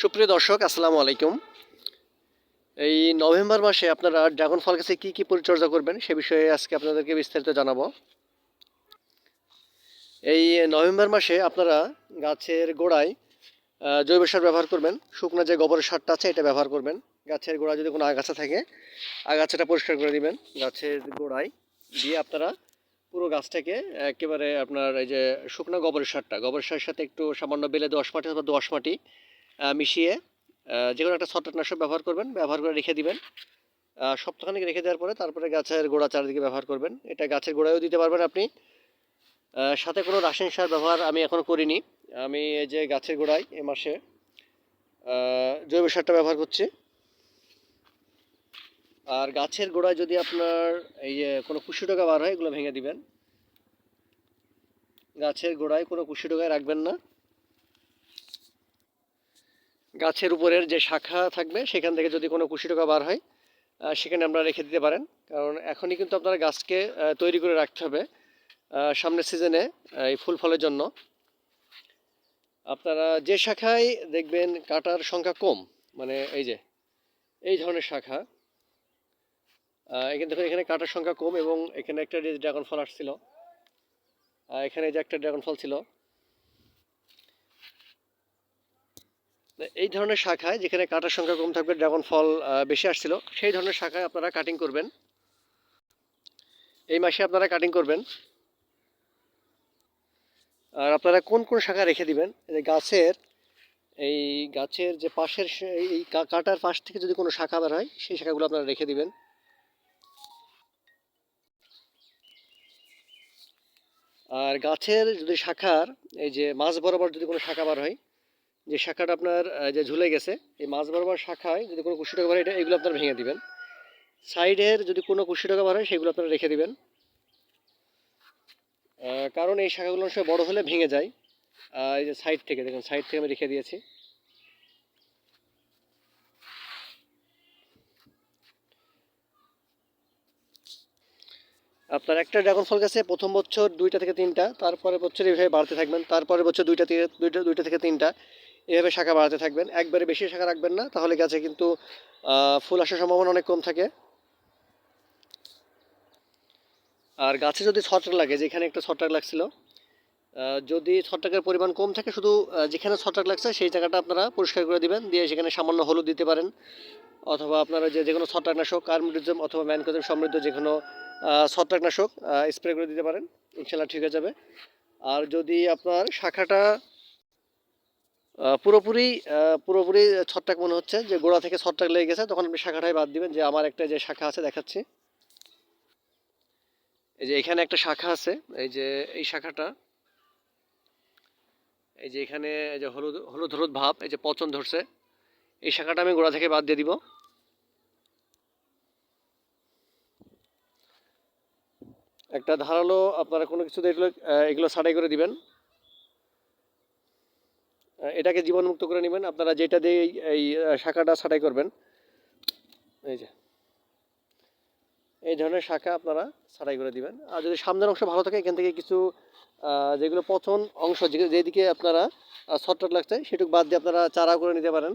সুপ্রিয় দর্শক, আসসালামু আলাইকুম। এই নভেম্বর মাসে আপনারা ড্রাগন ফল গাছে কী কী পরিচর্যা করবেন সে বিষয়ে আজকে আপনাদেরকে বিস্তারিত জানাব। এই নভেম্বর মাসে আপনারা গাছের গোড়ায় জৈব সার ব্যবহার করবেন। শুকনো যে গোবরের সারটা আছে এটা ব্যবহার করবেন। গাছের গোড়ায় যদি কোনো আগাছা থাকে, আগাছাটা পরিষ্কার করে দিবেন। গাছের গোড়ায় দিয়ে আপনারা পুরো গাছটাকে একেবারে আপনার এই যে শুকনো গোবরের সারটা, গোবরের সারের সাথে একটু সামান্য বেলে দোয়াশ মাটি অথবা দোয়াশ মাটি মিশিয়ে যে কোনো একটা ছত্রাকনাশক ব্যবহার করবেন, ব্যবহার করে রেখে দিবেন। সপ্তাহখানিক রেখে দেওয়ার পরে তারপরে গাছের গোড়া চারিদিকে ব্যবহার করবেন। এটা গাছের গোড়ায়ও দিতে পারবেন আপনি। সাথে কোনো রাসায়নিক সার ব্যবহার আমি এখনও করিনি। আমি এই যে গাছের গোড়ায় এ মাসে জৈব সারটা ব্যবহার করছি। আর গাছের গোড়ায় যদি আপনার এই যে কোনো কুশি টাকা বার হয়, এগুলো ভেঙে দিবেন। গাছের গোড়ায় কোনো কুশি টাকায় রাখবেন না। গাছের উপরের যে শাখা থাকবে, সেখান থেকে যদি কোনো কুশি টাকা বার হয় সেখানে আপনারা রেখে দিতে পারেন। কারণ এখনই কিন্তু আপনারা গাছকে তৈরি করে রাখতে হবে সামনের সিজনে এই ফুল ফলের জন্য। আপনারা যে শাখায় দেখবেন কাটার সংখ্যা কম মানে এই যে, এই ধরনের শাখা এখানে দেখুন, এখানে কাটার সংখ্যা কম এবং এখানে একটা ড্রাগন ফল আসছিল এখানে যে একটা ড্রাগন ফল ছিল এই ধরনের শাখায় যেখানে কাটার সংখ্যা কম থাকবে, ড্রাগন ফল বেশি আসছিল, সেই ধরনের শাখায় আপনারা কাটিং করবেন। এই মাসে আপনারা কাটিং করবেন। আর আপনারা কোন কোন শাখা রেখে দিবেন? গাছের, এই গাছের যে পাশের এই কাটার পাশ থেকে যদি কোনো শাখা বের হয়, সেই শাখাগুলো আপনারা রেখে দিবেন। আর গাছের যদি শাখার, এই যে মাছ বরাবর যদি কোনো শাখা বার হয় যে শাখাটা আপনার যে ঝুলে গেছে, এই মাছ বরাবর শাখায় যদি কোনো কুশি টাকা এটা এগুলো আপনারা ভেঙে দিবেন। সাইডের যদি কোনো কুশি টাকা হয় সেগুলো আপনারা রেখে দিবেন। কারণ এই শাখাগুলো সময় বড় হলে ভেঙে যায়। এই যে সাইড থেকে, দেখুন, সাইড থেকে আমি রেখে দিয়েছি। আপনার একটা ড্রাগন ফল গাছে, প্রথম বছর দুইটা থেকে তিনটা তারপরে বছর এইভাবে বাড়তে থাকবেন তারপরে বছর দুইটা দুইটা দুইটা থেকে তিনটা। এভাবে শাখা বাড়াতে থাকবেন। একবারে বেশি শাখা রাখবেন না, তাহলে গাছে কিন্তু ফুল আসার সম্ভাবনা অনেক কম থাকে। আর গাছে যদি ছত্রাক লাগে, যেখানে একটা ছত্রাক লাগছিল যদি ছত্রাকের পরিমাণ কম থাকে, শুধু যেখানে ছত্রাক লাগছে, সেই জায়গাটা আপনারা পরিষ্কার করে দিবেন। দিয়ে সেখানে সামান্য হলুদ দিতে পারেন। অথবা আপনারা যে যে কোনো ছত্রাকনাশক, কার্মিডিজম অথবা ম্যানকোজম সমৃদ্ধ যে কোনো ছত্রাকনাশক স্প্রে করে দিতে পারেন। ইনশাল্লাহ ঠিক হয়ে যাবে। আর যদি আপনার শাখাটা পুরোপুরি পুরোপুরি ছত্রাক মনে হচ্ছে, যে গোড়া থেকে ছত্রাক লেগে গেছে, তখন আপনি শাখাটাই বাদ দিবেন, যে আমার একটা যে শাখা আছে দেখাচ্ছি। এই যে এখানে একটা শাখা আছে, এই যে এই শাখাটা, এই যে এখানে এই যে হলুদ হলুদ হলুদ ভাব, এই যে পচন ধরছে, এই শাখাটা আমি গোড়া থেকে বাদ দিয়ে দিব। একটা ধারালো আপনারা কোনো কিছু দেখলে এগুলো ছাড়াই করে দিবেন। এটাকে জীবাণুমুক্ত করে নেবেন। আপনারা যেটা দিয়ে এই- শাখাটা ছাঁটাই করবেন, এই যে, এই ধরনের শাখা আপনারা ছাঁটাই করে দিবেন। আর যদি সামনের অংশ ভালো থাকে, এখান থেকে কিছু যেগুলো পচন অংশ যেদিকে আপনারা ছত্রাক লাগছে, সেটুকু বাদ দিয়ে আপনারা চারা করে নিতে পারেন।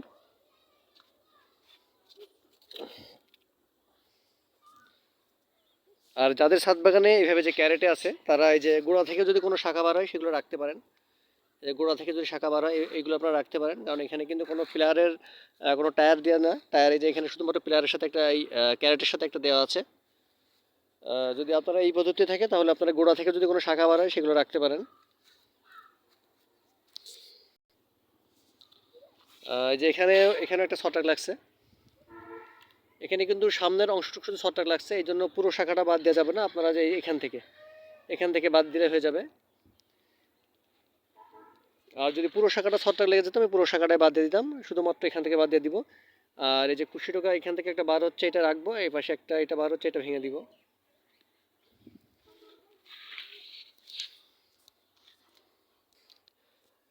আর যাদের ছাদ বাগানে এইভাবে যে ক্যারেটে আছে, তারা এই যে গোড়া থেকে যদি কোনো শাখা বার হয়, সেগুলো রাখতে পারেন। গোড়া থেকে যদি শাখা বার হয় এইগুলো আপনারা রাখতে পারেন। কারণ এখানে কিন্তু কোনো ফিলারের কোনো টায়ার দেওয়া না। টায়ার এই যে এখানে শুধুমাত্র প্লেয়ারের সাথে একটা এই ক্যারেটের সাথে একটা দেওয়া আছে। যদি আপনারা এই পদ্ধতি থাকে, তাহলে আপনারা গোড়া থেকে যদি কোনো শাখা বার হয়, সেগুলো রাখতে পারেন। যে এখানে এখানে একটা ছত্রাক লাগছে। এখানে কিন্তু সামনের অংশটুকু শুধু ছত্রাক লাগছে। এই জন্য পুরো শাখাটা বাদ দেওয়া যাবে না, আপনারা যে এখান থেকে। এখান থেকে বাদ দিলে হয়ে যাবে। আর যদি পুরো শাখাটা ছত্রাক লেগে যেত, আমি পুরো শাখাটাই বাদ দিয়ে দিতাম। শুধুমাত্র এখান থেকে বাদ দিয়ে দিব। আর এই যে কুশি টোকা এখান থেকে একটা বার হচ্ছে, এটা রাখব। এই পাশে একটা, এটা বার হচ্ছে, এটা ভেঙে দিব।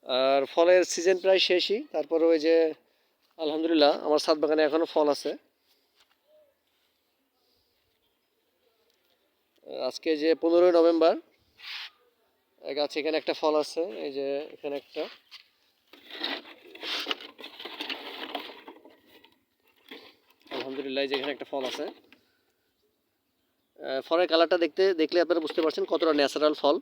আর ফলের সিজন প্রায় শেষই। তারপরে ওই যে, আলহামদুলিল্লাহ, আমার ছাদ বাগানে এখনও ফল আছে। আজকে যে পনেরোই নভেম্বর গাছে এখানে একটা ফল আছে এই যে এখানে একটা। আলহামদুলিল্লাহ এই যে এখানে একটা ফল আছে। ফলের কালারটা দেখতে দেখলে আপনারা বুঝতে পারছেন কতটা ন্যাচারাল ফল।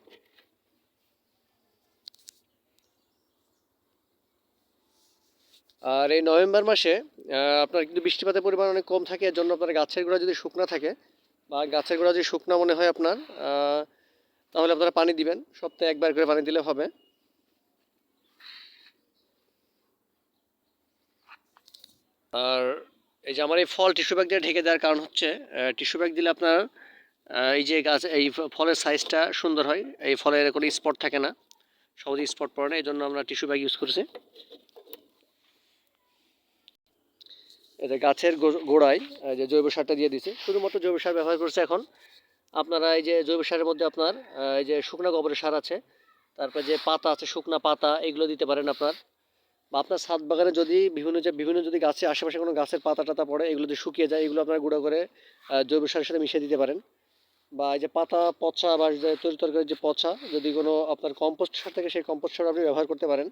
আর এই নভেম্বর মাসে আপনার কিন্তু বৃষ্টিপাতের পরিমাণ অনেক কম থাকে এর জন্য আপনার গাছের গোড়া যদি শুকনা থাকে বা গাছের গোড়া যদি শুকনা মনে হয় আপনার আহ, তাহলে আপনারা পানি দিবেন। সপ্তাহে একবার করে পানি দিলে হবে। আর এই যে আমার এই ফল টিস্যু ব্যাগ দিয়ে ঢেকে দেওয়ার কারণ হচ্ছে টিস্যু ব্যাগ দিলে আপনার এই যে গাছ, এই ফলের সাইজটা সুন্দর হয়। এই ফলের কোনো স্পট থাকে না। সহজে স্পট পড়ে না, এই জন্য আমরা টিস্যু ব্যাগ ইউজ করছি। এটা গাছের গোড়ায় যে জৈব সারটা দিয়ে দিছে। শুধুমাত্র জৈব সার ব্যবহার করছে এখন। আপনারা এই যে জৈব সারের মধ্যে আপনার এই যে শুকনা গোবরের সার আছে, তারপর যে পাতা আছে, শুকনা পাতা, এগুলো দিতে পারেন আপনার। বা আপনার ছাদ বাগানে যদি বিভিন্ন যে, বিভিন্ন যদি গাছে, আশেপাশে কোনো গাছের পাতা টাতা পড়ে, এগুলো যদি শুকিয়ে যায়, এগুলো আপনার গুঁড়ো করে জৈব সারের সাথে মিশিয়ে দিতে পারেন। বা এই যে পাতা, পচা বা তরি তরকারির যে পচা, যদি কোনো আপনার কম্পোস্ট সার থাকে, সেই কম্পোস্ট সার আপনি ব্যবহার করতে পারেন।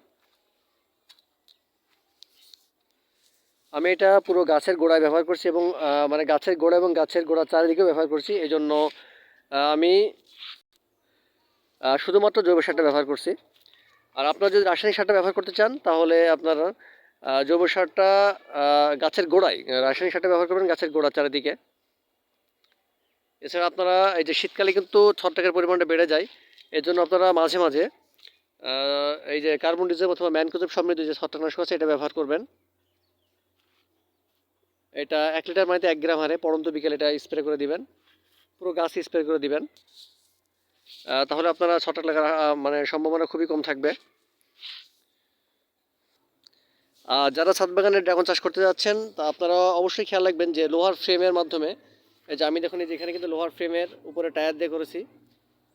আমি এটা পুরো গাছের গোড়ায় ব্যবহার করছি এবং মানে গাছের গোড়া এবং গাছের গোড়া চারিদিকেও ব্যবহার করছি। এই জন্য আমি শুধুমাত্র জৈব সারটা ব্যবহার করছি। আর আপনারা যদি রাসায়নিক সারটা ব্যবহার করতে চান, তাহলে আপনারা জৈব সারটা গাছের গোড়ায় রাসায়নিক সারটা ব্যবহার করবেন গাছের গোড়া চারিদিকে। এছাড়া আপনারা, এই যে শীতকালে কিন্তু ছত্রাকের পরিমাণটা বেড়ে যায় এর জন্য আপনারা মাঝে মাঝে এই যে কার্বন ডিজেল অথবা ম্যানকোজেব সমৃদ্ধ যে ছত্রাকনাশক আছে, এটা ব্যবহার করবেন। এটা এক লিটার পানিতে এক গ্রাম হারে, পরন্ত বিকেলে এটা স্প্রে করে দিবেন। পুরো গাছ স্প্রে করে দিবেন। তাহলে আপনারা ছটাক লাগার মানে সম্ভাবনা খুবই কম থাকবে। আর যারা ছাদ বাগানে ড্রাগন চাষ করতে যাচ্ছেন, তা আপনারা অবশ্যই খেয়াল রাখবেন যে লোহার ফ্রেমের মাধ্যমে, এই যে আমি দেখুন এই যে এখানে কিন্তু লোহার ফ্রেমের উপরে টায়ার দিয়ে করেছি,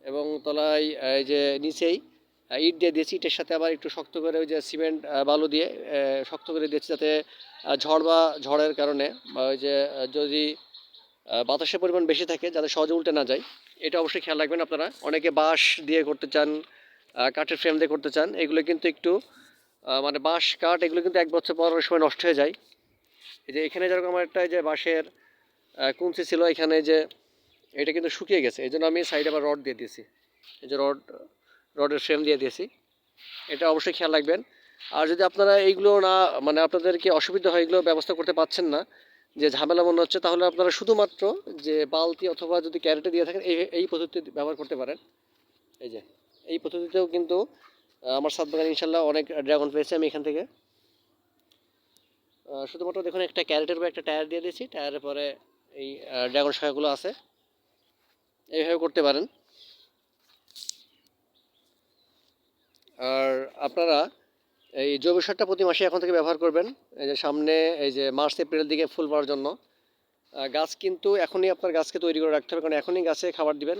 এবং তলায় এই যে নিচেই ইট দিয়ে দিয়েছি, ইটের সাথে আবার একটু শক্ত করে ওই যে সিমেন্ট বালু দিয়ে শক্ত করে দিয়েছি যাতে ঝড় বা ঝড়ের কারণে, বা ওই যে যদি বাতাসের পরিমাণ বেশি থাকে যাতে সহজে উল্টে না যায়। এটা অবশ্যই খেয়াল রাখবেন আপনারা। অনেকে বাঁশ দিয়ে করতে চান কাঠের ফ্রেম দিয়ে করতে চান, এগুলো কিন্তু একটু মানে বাঁশ, কাঠ, এগুলো কিন্তু এক বছর পর সময় নষ্ট হয়ে যায়। এই যে এখানে যেরকম আমার একটা যে বাঁশের কুঞ্চি ছিল, এখানে যে এটা কিন্তু শুকিয়ে গেছে। এই জন্য আমি সাইডে আবার রড দিয়ে দিয়েছি। এই যে রড, রডের ফ্রেম দিয়ে দিয়েছি। এটা অবশ্যই খেয়াল রাখবেন। আর যদি আপনারা এইগুলো না মানে আপনাদেরকে অসুবিধা হয়, এগুলো ব্যবস্থা করতে পারছেন না যে ঝামেলা মনে হচ্ছে, তাহলে আপনারা শুধুমাত্র যে বালতি অথবা যদি ক্যারেটে দিয়ে থাকেন, এই এই পদ্ধতি ব্যবহার করতে পারেন। এই যে, এই পদ্ধতিতেও কিন্তু আমার সাত বাগান ইনশাল্লাহ অনেক ড্রাগন পেয়েছি আমি এখান থেকে। শুধুমাত্র দেখুন, একটা ক্যারেটের উপর একটা টায়ার দিয়ে দিয়েছি, টায়ারের পরে এই ড্রাগন শাখাগুলো আছে। এইভাবে করতে পারেন। আর আপনারা এই জৈব সারটা প্রতি মাসে এখন থেকে ব্যবহার করবেন। এই যে সামনে, এই যে মার্চ, এপ্রিলের দিকে ফুল পাওয়ার জন্য। গাছ কিন্তু এখনই আপনার গাছকে তৈরি করে রাখতে হবে, কারণ এখনই গাছে খাবার দিবেন।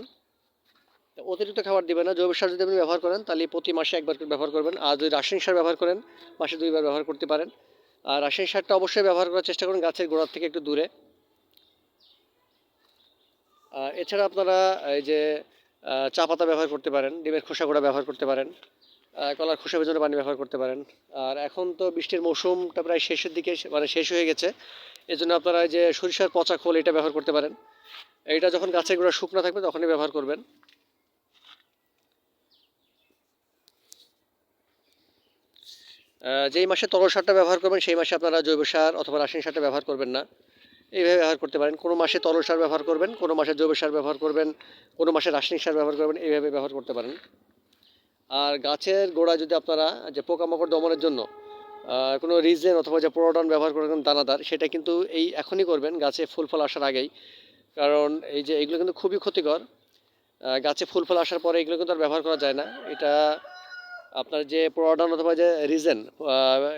অতিরিক্ত খাবার দিবেন না। জৈব সার যদি আপনি ব্যবহার করেন, তাহলে প্রতি মাসে একবার করে ব্যবহার করবেন। আর যদি রাসায়নিক সার ব্যবহার করেন, মাসে দুইবার ব্যবহার করতে পারেন। আর রাসায়নিক সারটা অবশ্যই ব্যবহার করার চেষ্টা করুন গাছের গোড়ার থেকে একটু দূরে। এছাড়া আপনারা এই যে চা পাতা ব্যবহার করতে পারেন, ডিমের খোসা গোড়া ব্যবহার করতে পারেন। কলার খোসা বেজন্য পানি ব্যবহার করতে পারেন। আর এখন তো বৃষ্টির মৌসুমটা প্রায় শেষের দিকে মানে শেষ হয়ে গেছে। এই জন্য আপনারা যে সরিষার পচা খোল এটা ব্যবহার করতে পারেন। এটা যখন গাছের গোড়া শুকনো থাকবে তখনই ব্যবহার করবেন। যেই মাসে তরল সারটা ব্যবহার করবেন, সেই মাসে আপনারা জৈব সার অথবা রাসায়নিক সারটা ব্যবহার করবেন না। এইভাবে ব্যবহার করতে পারেন। কোনো মাসে তরল সার ব্যবহার করবেন, কোনো মাসে জৈব সার ব্যবহার করবেন, কোনো মাসে রাসায়নিক সার ব্যবহার করবেন, এইভাবে ব্যবহার করতে পারেন। আর গাছের গোড়া যদি আপনারা যে পোকামাকড় দমনের জন্য কোনো রিজেন অথবা যে প্রোডন ব্যবহার করবেন দানাদার, সেটা কিন্তু এই এখনই করবেন। গাছে ফুল ফল আসার আগেই। কারণ এই যে এগুলো কিন্তু খুবই ক্ষতিকর। গাছে ফুল ফল আসার পরে এগুলো কিন্তু আর ব্যবহার করা যায় না। এটা আপনার যে প্রোডন অথবা যে রিজেন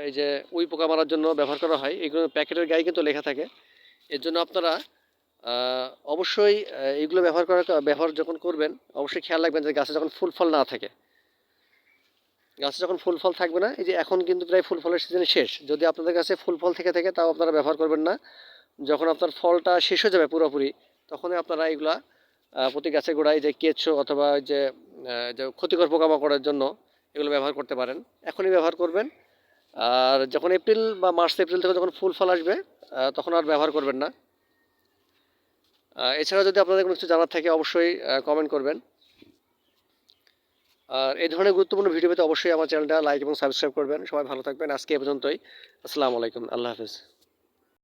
এই যে উই পোকা মারার জন্য ব্যবহার করা হয়, এগুলো প্যাকেটের গায়ে কিন্তু লেখা থাকে। এর জন্য আপনারা অবশ্যই এগুলো ব্যবহার করার ব্যবহার যখন করবেন, অবশ্যই খেয়াল রাখবেন যে গাছে যখন ফুল ফল না থাকে। গাছে যখন ফুল ফল থাকবে না, এই যে এখন কিন্তু প্রায় ফুল ফলের সিজন শেষ। যদি আপনাদের কাছে ফুল ফল থেকে থাকে, তাও আপনারা ব্যবহার করবেন না। যখন আপনার ফলটা শেষ হয়ে যাবে পুরোপুরি, তখনই আপনারা এগুলা প্রতি গাছের গোড়ায় যে কেঁচো অথবা যে ক্ষতিকর পোকামাকড়ের জন্য এগুলো ব্যবহার করতে পারেন। এখনই ব্যবহার করবেন। আর যখন এপ্রিল বা মার্চ, এপ্রিল থেকে যখন ফুল ফল আসবে তখন আর ব্যবহার করবেন না। এছাড়া যদি আপনাদের কোনো কিছু জানার থাকে, অবশ্যই কমেন্ট করবেন। আর এই ধরনের গুরুত্বপূর্ণ ভিডিও পেতে অবশ্যই আমার চ্যানেলটা লাইক এবং সাবস্ক্রাইব করবেন। সবাই ভালো থাকবেন। আজকে এ পর্যন্তই। আসসালামু আলাইকুম। আল্লাহ হাফিজ।